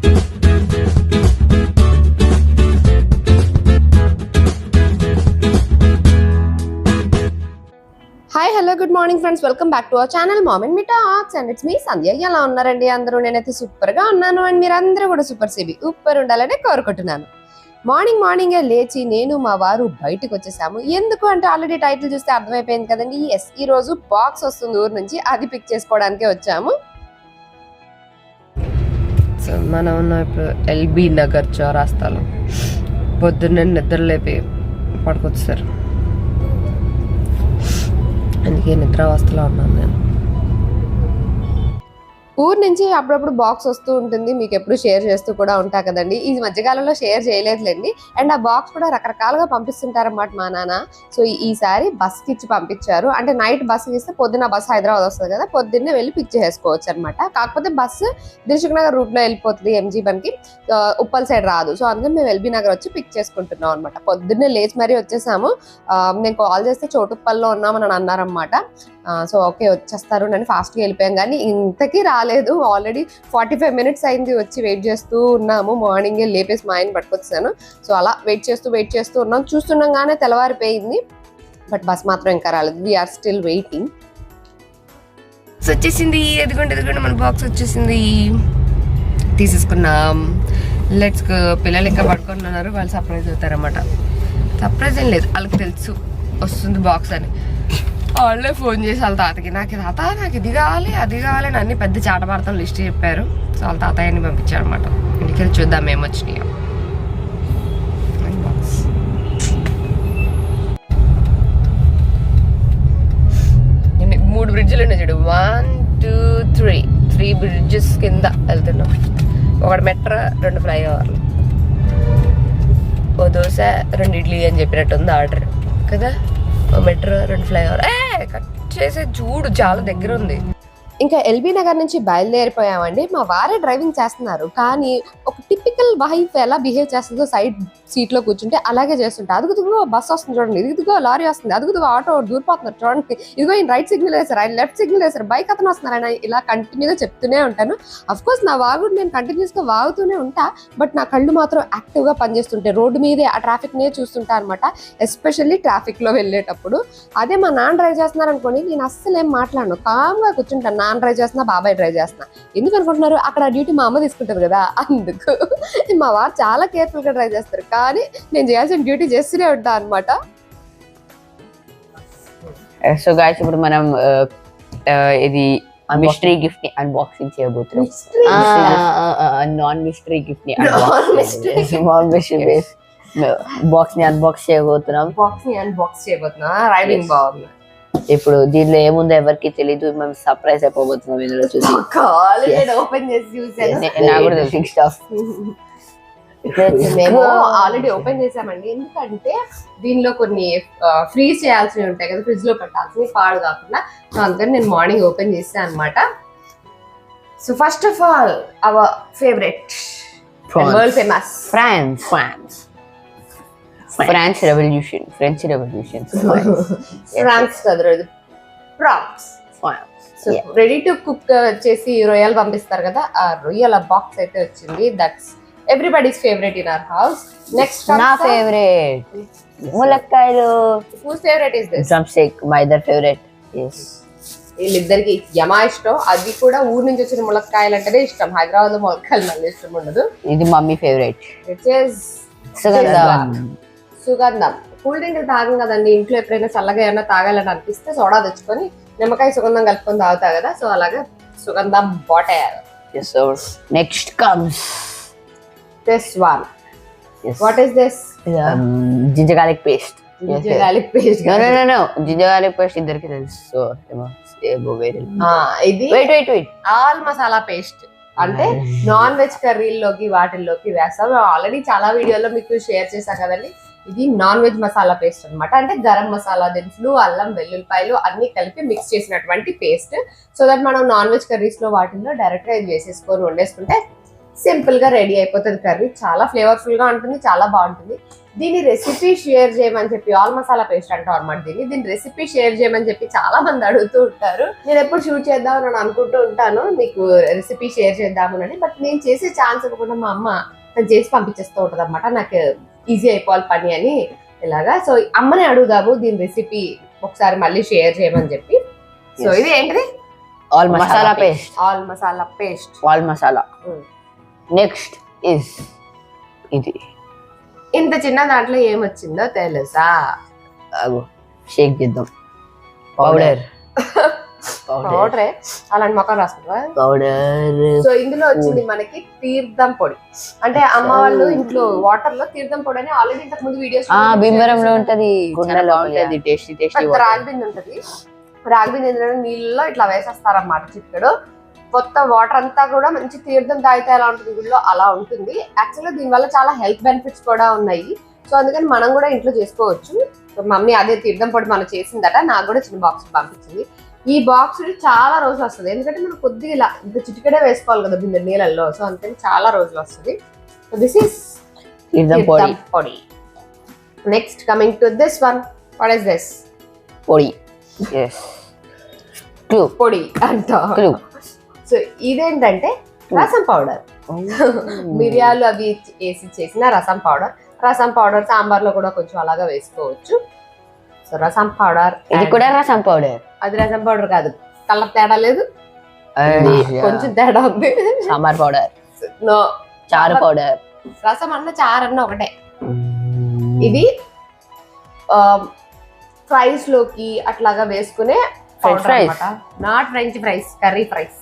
Hi hello good morning friends welcome back to our channel moment me talks and it's me Sandhya ఎలా ఉన్నారండి అందరూ? నేనైతే సూపర్గా ఉన్నాను. అండ్ మీరు అందరూ కూడా సూపర్ సిబి సూపర్ ఉండాలని కోరుకుంటున్నాను. మార్నింగ్ మార్నింగ్ లేచి నేను మా వారు బయటకు వచ్చేసాము. ఎందుకు అంటే ఆల్రెడీ టైటిల్ చూస్తే అర్థమైపోయింది కదండి. ఎస్ ఈ రోజు బాక్స్ వస్తుంది ఊరు నుంచి. అది పిక్ చేసుకోవడానికే వచ్చాము. మనం ఉన్న ఇప్పుడు ఎల్బీ నగర్ చౌరాస్తాలో పొద్దున్నే నిద్ర లేపి పడుకొచ్చారు అందుకే నిద్రావస్థలో ఉన్నాను నేను ఊరు నుంచి అప్పుడప్పుడు బాక్స్ వస్తూ ఉంటుంది. మీకు ఎప్పుడు షేర్ చేస్తూ కూడా ఉంటా కదండి. ఈ మధ్యకాలంలో షేర్ చేయలేదులేండి. అండ్ ఆ బాక్స్ కూడా రకరకాలుగా పంపిస్తుంటారన్నమాట మా నాన్న. సో ఈసారి బస్కి ఇచ్చి పంపించారు. అంటే నైట్ బస్కి ఇస్తే పొద్దున్న బస్ హైదరాబాద్ వస్తుంది కదా పొద్దున్నే వెళ్ళి పిక్ చేసుకోవచ్చు అనమాట కాకపోతే బస్సు దిల్సుఖ్ నగర్ రూట్లో వెళ్ళిపోతుంది ఎంజీ బన్కి. ఉప్పల్ సైడ్ రాదు. సో అందుకని మేము ఎల్బీ నగర్ వచ్చి పిక్ చేసుకుంటున్నాం అనమాట పొద్దున్నే లేచి మరీ వచ్చేసాము. నేను కాల్ చేస్తే చోటుప్పల్లో ఉన్నామని అన్నారనమాట సో ఓకే వచ్చేస్తారు అని ఫాస్ట్గా వెళ్ళిపోయాం. కానీ ఇంతకీ రాలేదు. ఆల్రెడీ ఫార్టీ ఫైవ్ మినిట్స్ అయింది వచ్చి వెయిట్ చేస్తూ ఉన్నాము. మార్నింగే లేపేసి మా ఆయన పట్టుకొచ్చాను. సో అలా వెయిట్ చేస్తూ వెయిట్ చేస్తూ ఉన్నాం. చూస్తుండగానే తెల్లవారిపోయింది. బట్ బస్ మాత్రం ఇంకా రాలేదు. వీఆర్ స్టిల్ వెయిటింగ్ వచ్చేసింది. ఎదుగుండి ఎదుగుండి మన బాక్స్ వచ్చేసింది. తీసేసుకున్నాం లెట్స్ పిల్లలు ఇంకా పడుకుంటున్నారు వాళ్ళు సర్ప్రైజ్ అవుతారన్నమాట. సర్ప్రైజ్ ఏం లేదు. వాళ్ళకి తెలుసు. వస్తుంది బాక్స్ అని. వాళ్ళే ఫోన్ చేసి వాళ్ళ తాతకి. నాకు తాత నాకు ఇది కావాలి అది కావాలి అని అన్ని పెద్ద చాటమార్తం లిస్ట్ చెప్పారు. సో వాళ్ళ తాతయ్యని పంపించారు అనమాట ఇంటికి వెళ్ళి చూద్దాం మేము వచ్చినాయో. మూడు బ్రిడ్జ్లు ఉన్నాయి చూడు. One two three three bridges కింద వెళ్తున్నాం. ఒకటి మెట్రో రెండు ఫ్లైఓవర్లు. ఓ దోశ రెండు ఇడ్లీ అని చెప్పినట్టుంది ఆర్డర్. కదా? మెట్రో రెండు ఫ్లైఓవర్ ఏ కట్ చేసే చూడు చాలా దగ్గర ఉంది. ఇంకా ఎల్బీ నగర్ నుంచి బయలుదేరిపోయామండి. మా వారే డ్రైవింగ్ చేస్తున్నారు. కానీ ఒక టిపికల్ వైఫ్ ఎలా బిహేవ్ చేస్తుందో సైడ్ సీట్లో కూర్చుంటే అలాగే చేస్తుంటే. అదుగుతుగో బస్ వస్తుంది చూడండి. ఇదిగో లారీ వస్తుంది. అదుగుతుగో ఆటో దూరిపోతున్నారు చూడండి. ఇదిగో ఆయన రైట్ సిగ్నల్ వేశారు. ఆయన లెఫ్ట్ సిగ్నల్ వేశారు. బైక్ అతను వస్తున్నారు. ఆయన ఇలా కంటిన్యూగా చెప్తూనే ఉంటాను. అఫ్ కోర్స్ నా వాగుడు నేను కంటిన్యూస్గా వాగుతూనే ఉంటా. బట్ నా కళ్ళు మాత్రం యాక్టివ్గా పనిచేస్తుంటే రోడ్డు మీదే ఆ ట్రాఫిక్ నే చూస్తుంటా అనమాట ఎస్పెషల్లీ ట్రాఫిక్లో వెళ్ళేటప్పుడు. అదే మా నాన్న డ్రైవ్ చేస్తున్నారు అనుకోండి నేను అస్సలు ఏం మాట్లాడను కామ్గా కూర్చుంటాను. నాన్న డ్రైవ్ చేస్తున్నా బాబాయ్ డ్రైవ్ చేస్తున్నా. ఎందుకు అనుకుంటున్నారు? అక్కడ డ్యూటీ మా అమ్మ తీసుకుంటారు కదా అందుకు. మా వారు చాలా కేర్ఫుల్గా డ్రైవ్ చేస్తారు. కానీ నేను చేయాల్సిన డ్యూటీ చేస్తూనే ఉంటా అనమాట సో గాయస్ ఇప్పుడు మనం ఆ, ఆ, ఇది మిస్టరీ గిఫ్ట్ని అన్బాక్సింగ్ చేయబోతున్నాం. నాన్ మిస్టరీ గిఫ్ట్ని Non-mystery. నాన్ మిస్టరీ బాక్స్ని అన్బాక్స్ చేయబోతున్నాం. బాక్స్ని అన్బాక్స్ చేయబోతున్నా. రైడింగ్ బాగుంది. ఇప్పుడు దీనిలో ఏముందో ఎవరికి తెలియదు మేము సర్ప్రైజ్ అయిపోబోతున్నాం ఇందులో చూసి. ఓపెన్ చేసి చూసాను నాకు కూడా తెలుసు స్టాఫ్ మేము ఆల్రెడీ ఓపెన్ చేసామండి. ఎందుకంటే దీనిలో కొన్ని ఫ్రీజ్ చేయాల్సినవి ఉంటాయి కదా ఫ్రిడ్జ్లో పెట్టాల్సినవి పాడు కాకుండా సో అందుకని నేను మార్నింగ్ ఓపెన్ చేసాను అనమాట so first of all our favourite world famous France France France revolution French revolution France కదా props so. Ready to cook వచ్చేసి రొయ్యలు పంపిస్తారు కదా ఆ రొయ్యల బాక్స్ అయితే వచ్చింది. That's everybody's favourite in our house next నా ఫేవరెట్ ములక్కాయలు. Who's favourite is this drum stick my daughter favourite yes వీళ్ళిద్దరికి యమా ఇష్టం. అది కూడా ఊరు నుంచి వచ్చిన ములక్కాయలు అంటేనే ఇష్టం. హైదరాబాద్లో ములక్కాయలు మళ్ళీ ఇష్టం ఉండదు. ఇది మమ్మీ ఫేవరెట్ విచ్ ఇస్ సుగంధం. సుగంధం. కూల్ డ్రింక్ తాగం కదండి ఇంట్లో ఎప్పుడైనా చల్లగా ఏమైనా తాగాలని అనిపిస్తే సోడా తెచ్చుకొని నిమ్మకాయ సుగంధం కలుపుకొని తాగుతా కదా సో అలాగే సుగంధం bottle next comes this one what is this ginger garlic paste garlic paste no no no no ginger garlic paste ఇద్దరికి తెలుసు. సో ఏమో ఏమో వేరే ఇది wait wait wait all masala paste. అంటే నాన్ వెజ్ కర్రీల్లోకి వాటిల్లోకి వేస్తాం ఆల్రెడీ చాలా వీడియోలో మీకు షేర్ చేశా కదండి. ఇది నాన్ వెజ్ మసాలా పేస్ట్ అనమాట అంటే గరం మసాలా దినుసులు అల్లం వెల్లుల్లిపాయలు అన్ని కలిపి మిక్స్ చేసినటువంటి పేస్ట్. సో దట్ మనం నాన్ వెజ్ కర్రీస్లో వాటిల్లో డైరెక్ట్గా ఇది వేసేసుకొని వండేసుకుంటే సింపుల్గా రెడీ అయిపోతుంది కర్రీ. చాలా ఫ్లేవర్ఫుల్గా ఉంటుంది చాలా బాగుంటుంది. దీని రెసిపీ షేర్ చేయమని చెప్పి ఆల్ మసాలా పేస్ట్ అంటాం అనమాట దీన్ని. దీని రెసిపీ షేర్ చేయమని చెప్పి చాలా మంది అడుగుతూ ఉంటారు. నేను ఎప్పుడు షూట్ చేద్దామని అని అనుకుంటూ ఉంటాను. మీకు రెసిపీ షేర్ చేద్దామని బట్ నేను చేసే ఛాన్స్ ఇవ్వకుండా మా అమ్మ తను చేసి పంపించేస్తూ ఉంటుంది అనమాట నాకు ఈజీ అయిపోవాలి పని అని ఇలాగా. సో అమ్మని అడుగుదాము దీని రెసిపీ ఒకసారి మళ్ళీ షేర్ చేయమని చెప్పి. సో. ఇది ఏంటిది? All masala paste all masala paste all masala. Next is ఇది. ఇంత చిన్న దాంట్లో ఏమొచ్చిందో తెలుసా? అగో షేక్ చేద్దాం. పౌడర్ పౌడర్ అలాంటి మొక్కలు రాసుకుంటావా? పౌడర్ సో ఇందులో వచ్చింది మనకి తీర్థం పొడి. అంటే అమ్మ వాళ్ళు ఇంట్లో వాటర్లో తీర్థం పొడి అని ఆల్రెడీ ఇంతకు ముందు వీడియోస్ ఆ భీమవరంలో ఉంటది. ఉంటది. టేస్టీ టేస్టీ రాగిబింది ఉంటది. రాగిబింది ఇందులో నీళ్ళలో ఇట్లా వేసేస్తారన్నమాట చిక్కడు మొత్తం వాటర్ అంతా కూడా మంచి తీర్థం తాగితే ఎలా ఉంటుంది? గుడిలో అలా ఉంటుంది. యాక్చువల్గా దీనివల్ల చాలా హెల్త్ బెనిఫిట్స్ కూడా ఉన్నాయి. సో అందుకని మనం కూడా ఇంట్లో చేసుకోవచ్చు. మమ్మీ అదే తీర్థం పొడి మనం చేసిందట. నాకు కూడా చిన్న బాక్స్ పంపించింది. ఈ బాక్స్ చాలా రోజులు వస్తుంది. ఎందుకంటే మనం కొద్దిగా ఇలా ఇంత చిటికడే వేసుకోవాలి కదా బిందె నీళ్ళల్లో. సో అందుకని చాలా రోజులు వస్తుంది. So this is podi. పొడి. Next coming to this one what is this podi. పొడి అంట. సో ఇదేంటంటే రసం పౌడర్ మిరియాలు అవి వేసి చేసిన రసం పౌడర్ రసం పౌడర్ సాంబార్లో కూడా కొంచెం అలాగా వేసుకోవచ్చు. సో రసం పౌడర్ ఇది కూడా రసం పౌడర్ అది రసం పౌడర్ కాదు. కలర్ తేడా లేదు. కొంచెం తేడా ఉంది. సాంబార్ పౌడర్. నో. చారు పౌడర్. రసం అన్న చారు అన్న ఒకటే. ఇది ఫ్రైస్లోకి అట్లాగా వేసుకునే? Not French fries curry fries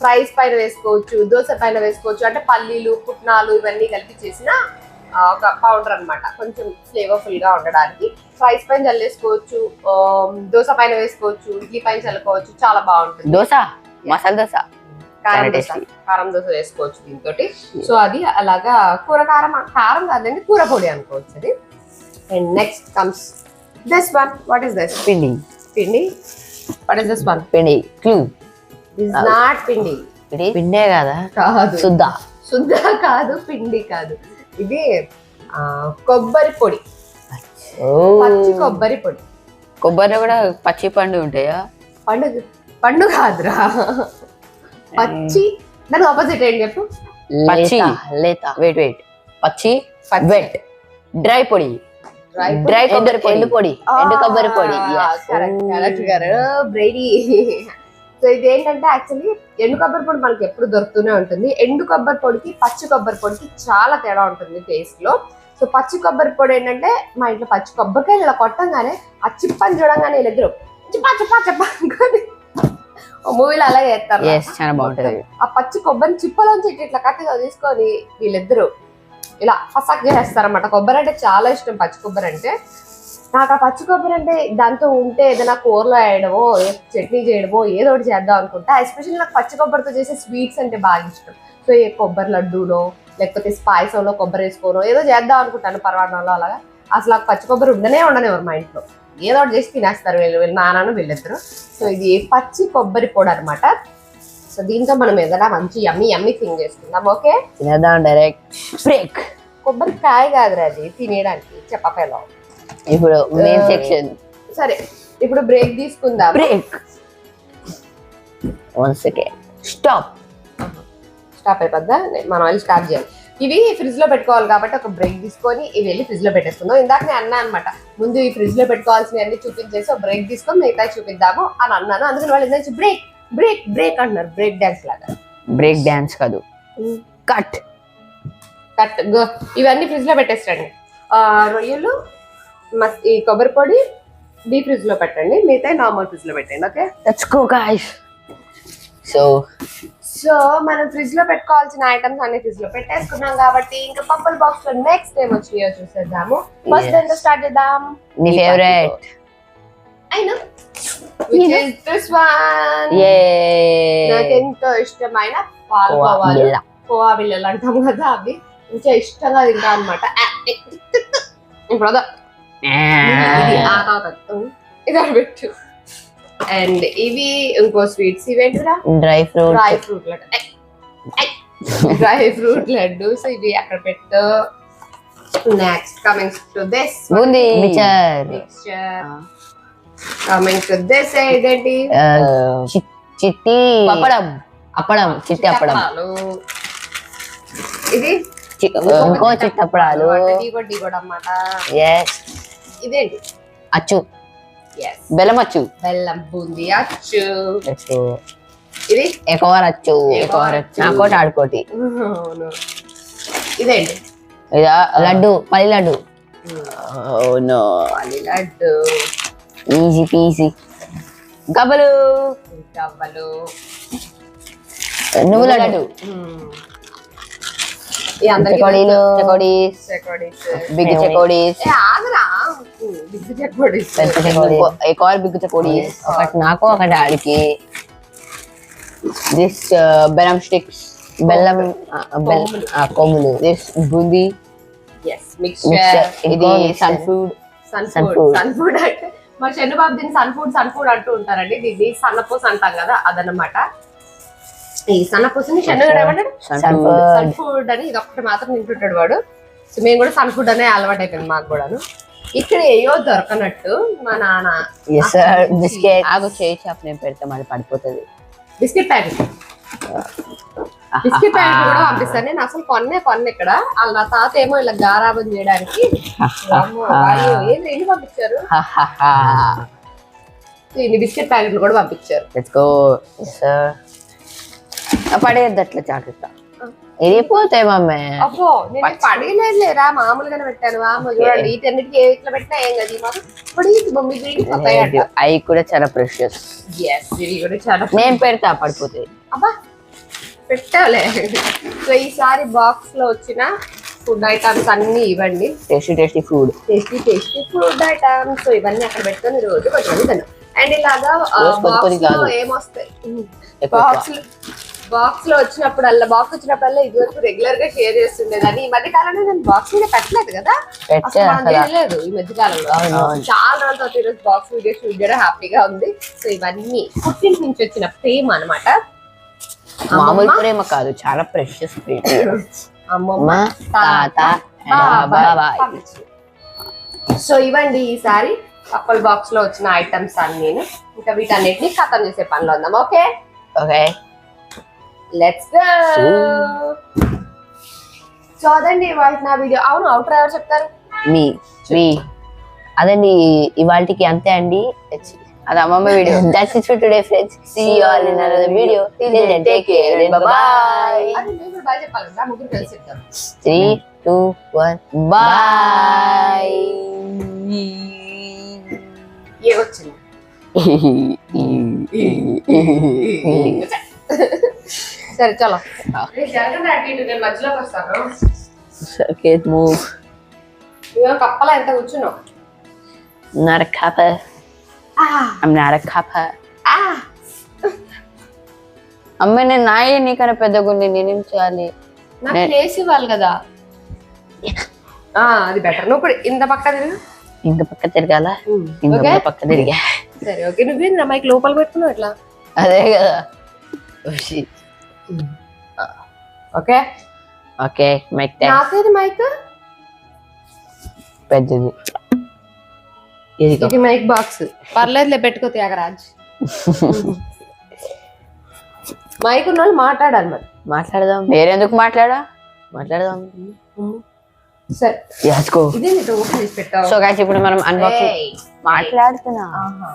fries పైన వేసుకోవచ్చు దోశ పైన వేసుకోవచ్చు అంటే పల్లీలు పుట్నాలు ఇవన్నీ కలిపి చేసిన ఒక పౌడర్ అన్నమాట. కొంచెం ఫ్లేవర్ఫుల్గా ఉండడానికి. ఫ్రైస్ పైన చల్లేసుకోవచ్చు దోశ పైన వేసుకోవచ్చు ఇడ్లీ పైన చల్లుకోవచ్చు చాలా బాగుంటుంది. దోశ? మసాలా దోశ? కారం దోశ. కారం దోశ వేసుకోవచ్చు దీంతో సో అది అలాగా కూర కారం కారం కాదండి కూర పొడి అనుకోవచ్చు అది. And next comes this one what is this pindi. పిండి? What is this one pindi. Clue is not pindi. పిండే కదా? కాదు. శుద్ధ శుద్ధ కాదు పిండి కాదు. ఇది కొబ్బరి పొడి. పచ్చి కొబ్బరి పొడి. కొబ్బరి కూడా పచ్చి పండు ఉంటాయా? పండు పండు కాదురా. పచ్చి దాని ఆపోజిట్ ఏంటి చెప్పు? పచ్చి. లేత వెయిట్ వెయిట్ పచ్చి. వెట్ డ్రై పొడి. డ్రై ఎండు పొడి. ఎండు కొబ్బరి పొడి. Yes. కరెక్ట్ కరెక్ట్ గారు బ్రైడీ సో ఇది ఏంటంటే యాక్చువల్లీ ఎండు కొబ్బరి పొడి మనకి ఎప్పుడు దొరుకుతూనే ఉంటుంది. ఎండు కొబ్బరి పొడికి పచ్చి కొబ్బరి పొడికి చాలా తేడా ఉంటుంది టేస్ట్లో. సో పచ్చి కొబ్బరి పొడి ఏంటంటే మా ఇంట్లో పచ్చి కొబ్బరికాయలు ఇలా కొట్టంగానే ఆ చిప్పని చూడంగానే వీళ్ళిద్దరు చిప్పా చిప్పా చెప్పా అనుకొని మూవీలో అలాగే చేస్తారు. చాలా బాగుంటది. ఆ పచ్చి కొబ్బరి చిప్పలోంచి ఇట్లా కత్తిగా తీసుకొని వీళ్ళిద్దరు ఇలా ఫసాక్ చేసేస్తారన్నమాట కొబ్బరి అంటే చాలా ఇష్టం పచ్చి కొబ్బరి అంటే. నాకు ఆ పచ్చి కొబ్బరి అంటే దాంతో ఉంటే ఏదైనా కూరలో వేయడమో చట్నీ చేయడమో ఏదో ఒకటి చేద్దాం అనుకుంటా. ఎస్పెషల్లీ నాకు పచ్చి కొబ్బరితో చేసే స్వీట్స్ అంటే బాగా ఇష్టం. సో ఏ కొబ్బరి లడ్డూనో లేకపోతే పాయసంలో కొబ్బరి వేసుకోనో ఏదో చేద్దాం అనుకుంటాను పర్వాడంలో అలాగా. అసలు నాకు పచ్చి కొబ్బరి ఉండనే ఉండనివ్వరు మా ఇంట్లో. ఏదో ఒకటి చేసి తినేస్తారు వీళ్ళు వీళ్ళు నాన్నను వీళ్ళిద్దరు. సో ఇది పచ్చి కొబ్బరి పొడి అనమాట సో దీంతో మనం ఏదైనా మంచి యమ్మి యమ్మి థింగ్ చేసుకుందాం ఓకే? తినేద్దాం డైరెక్ట్ బ్రేక్ కొబ్బరికాయ కాదురా అది తినేయడానికి చెప్పపేలో ఇప్పుడు మెయిన్ Uh, సెక్షన్ సరే ఇప్పుడు బ్రేక్ తీసుకుందాం. Break one second stop stop అయిపోద్దా? మనం వెళ్ళి స్టార్ట్ చేయాలి. ఇవి ఫ్రిడ్జ్లో పెట్టుకోవాలి కాబట్టి ఒక బ్రేక్ తీసుకొని ఇవి వెళ్ళి ఫ్రిడ్జ్లో పెట్టేసుకుందాం. ఇందాక నేను అన్నా అనమాట ముందు ఈ ఫ్రిడ్జ్లో పెట్టుకోవాల్సినవి అన్ని చూపించేసి ఒక బ్రేక్ తీసుకొని మిగతా చూపిద్దాము అని అన్నాను. అందుకని వాళ్ళు ఏంటంటే బ్రేక్ బ్రేక్ బ్రేక్ అంటున్నారు. బ్రేక్ డాన్స్ లాగా. బ్రేక్ డాన్స్ కాదు. కట్ కట్ గో- ఇవన్నీ ఫ్రిడ్జ్లో పెట్టేసండి రొయ్యలు మస్ ఈ కొబ్బరి పొడి డీ ఫ్రిడ్జ్లో పెట్టండి మిగతా నార్మల్ ఫ్రిడ్జ్లో పెట్టండి okay? Let's go so so మనం ఫ్రిడ్జ్లో పెట్టుకోవాల్సిన ఐటమ్స్ అన్ని ఫ్రిడ్జ్లో పెట్టేసుకున్నాం కాబట్టి ఇంకా పప్పుల బాక్స్లో నెక్స్ట్ ఏం వచ్చినాయో చూసేద్దాము. ఫస్ట్. ఎంత స్టార్ట్ చేద్దాం. నీ ఫేవరెట్ అయినా ఏ నాకు ఎంతో ఇష్టమైన పాల్గొవాలి కోవా. బిళ్ళలు అంటాం కదా అవి. కొంచెం ఇష్టంగా తింటా అనమాట ఇప్పుడు. ఇది తాత. ఇది పెట్టు. అండ్ ఇవి ఇంకో sweets ఇవేంటిరా dry fruit dry fruit dry fruit laddoos ఇవి అక్కడ పెట్టు. Next coming to this boondi mixture coming to this ఇదేంటి చిట్టి. అప్పడం. అప్పడం చిట్టి అప్పడం. ఇది? ఇంకో చిట్టి అప్పడాలు టీ కూడా అన్నమాట. ఎస్ ఇదేంటి? అచ్చు. బెల్లం అచ్చు బెల్లం బూందీ అచ్చు. అచ్చు. ఇది? ఎక్కువ అచ్చు. నాకోటి ఆడుకోటి. ఇదేంటి? ఇదా లడ్డు పల్లి లడ్డు నో పల్లి లడ్డు ఈజీ పీజీ గబ్బలు గవ్వలు. నువ్వుల లడ్డు. చెకోడీలు చెకోడీస్ బిగ్ చెకోడీస్ బిగ్ చెకోడీస్ ఒకటి నాకు ఒకటి ఆడికి. దిస్ బెల్లం స్టిక్స్ బెల్లం బెల్లం కొమ్ములు దిస్ బూందీ ఇది sun food sun food. Sun food అంటే మా చంద్రబాబు దీన్ని సన్ ఫుడ్ సన్ ఫుడ్ అంటూ ఉంటారండి. దీన్ని సన్నపూస అంటాం కదా అదనమాట ఈ సన్నపూసని చంద్రగారు ఏమంటాడు సన్ ఫుడ్. అని ఇది ఒక్కటి మాత్రం తింటుంటాడు వాడు. సో మేము కూడా సన్ ఫుడ్ అనే అలవాటు అయిపోయింది మాకు కూడాను. ఇక్కడ ఏయో దొరకనట్టు మా నాన్న బిస్కెట్ ఆగు చేయి చాప్ నేను పెడితే మళ్ళీ పడిపోతుంది. బిస్కెట్ ప్యాకెట్ బిస్కెట్ ప్యాకెట్ కూడా పంపిస్తాను. నేను అసలు కొన్నే కొన్న ఇక్కడ. వాళ్ళ నా తాత ఏమో ఇలా గారాబం చేయడానికి. వామ్మో, వాయు, ఏంది ఎన్ని పంపించారు? ఇన్ని బిస్కెట్ ప్యాకెట్లు కూడా పంపించారు. పడేయద్దు అట్లా జాగ్రత్త ఇరిగిపోతాయి మమ్మీ. అబ్బో నేను పడగలేదు లేరా మామూలుగానే పెట్టాను. చూడండి వీటన్నిటికీ ఏ. ఇట్లా పెట్టినా ఏం కదా ఇప్పుడు మమ్మీ విరిగిపోతాయి అవి కూడా చాలా ప్రెషియస్ ఎస్ ఇవి కూడా చాలా నేను పెడతా పడిపోతాయి అబ్బా పెట్టాలే. సో ఈసారి బాక్స్లో వచ్చిన ఫుడ్ ఐటమ్స్ అన్ని ఇవ్వండి. Tasty tasty food tasty tasty food items so ఇవన్నీ అక్కడ పెట్టుకొని రోజు కొంచెం తిన్నాం అండ్ ఇలాగా బాక్స్లో. ఏమొస్తాయి? బాక్స్ బాక్స్లో వచ్చినప్పుడల్లా బాక్స్ వచ్చినప్పుడల్లా ఇది వరకు రెగ్యులర్గా షేర్ చేస్తుండేదాన్ని. ఈ మధ్య కాలంలో నేను బాక్స్ మీద పెట్టలేదు కదా? అసలు మనం చేయలేదు ఈ మధ్య కాలంలో. చాలా రోజుల తర్వాత ఈరోజు బాక్స్ వీడియో షూట్ చేయడం హ్యాపీగా ఉంది. సో ఇవన్నీ పుట్టింటి నుంచి వచ్చిన ప్రేమ అనమాట మామూలు ప్రేమ కాదు చాలా ప్రెషియస్ ప్రేమ. అమ్మమ్మ అమ్మ తాత సో ఇవ్వండి ఈసారి కప్పల్ బాక్స్లో వచ్చిన ఐటమ్స్ అన్ని. ఇంకా వీటన్నిటిని ఖతం చేసే పనిలో ఉందాం ఓకే? ఓకే. లెట్స్ గో అదండి వాళ్ళకి నా వీడియో. అవును అవుటర్ ఎవరు చెప్తారు? మీ మీ. అదండి ఇవాళకి అంతే అండి. అది అమ్మమ్మ video. That's it for today friends see you all in another video till then take care bye bye అది బాగా చెప్పాలి. కదా ముగ్గురు కలిసి చెప్తారు. 3 2 1 బై ఏ వచ్చింది సరే చలో. move. ఇదిగో కప్పలా ఎంత కూర్చున్నావు? Not a cuppa. I'm not a cuppa. అమ్మ నేను నాయ నీకన్నా పెద్దగా ఉంది నేనేం చేయాలి? నాకు ప్లేస్ ఇవ్వాలి కదా. ఆ, అది బెటర్ నువ్వు కూడా ఇంత పక్క తిరుగు. ఇంత పక్క తిరగాల? ఇంత ఓకే పక్క తిరిగా. సరే ఓకే. నువ్వేం నా మైక్ లోపల పెట్టుకున్నావు ఇట్లా అదే కదా. ఓకే ఓకే మైక్ నాకేది మైక్ పెద్దది. ఇది మైక్ బాక్స్ పర్లేదులే పెట్టుకో త్యాగరాజ్. మైక్ ఉన్న వాళ్ళు మాట్లాడాలి మరి. మాట్లాడదాం. వేరెందుకు మాట్లాడా? మాట్లాడదాం. సరే. చేసి పెట్టావు? సో గాయస్ ఇప్పుడు మనం అన్బాక్సింగ్. మాట్లాడుతున్నా. ఆహా.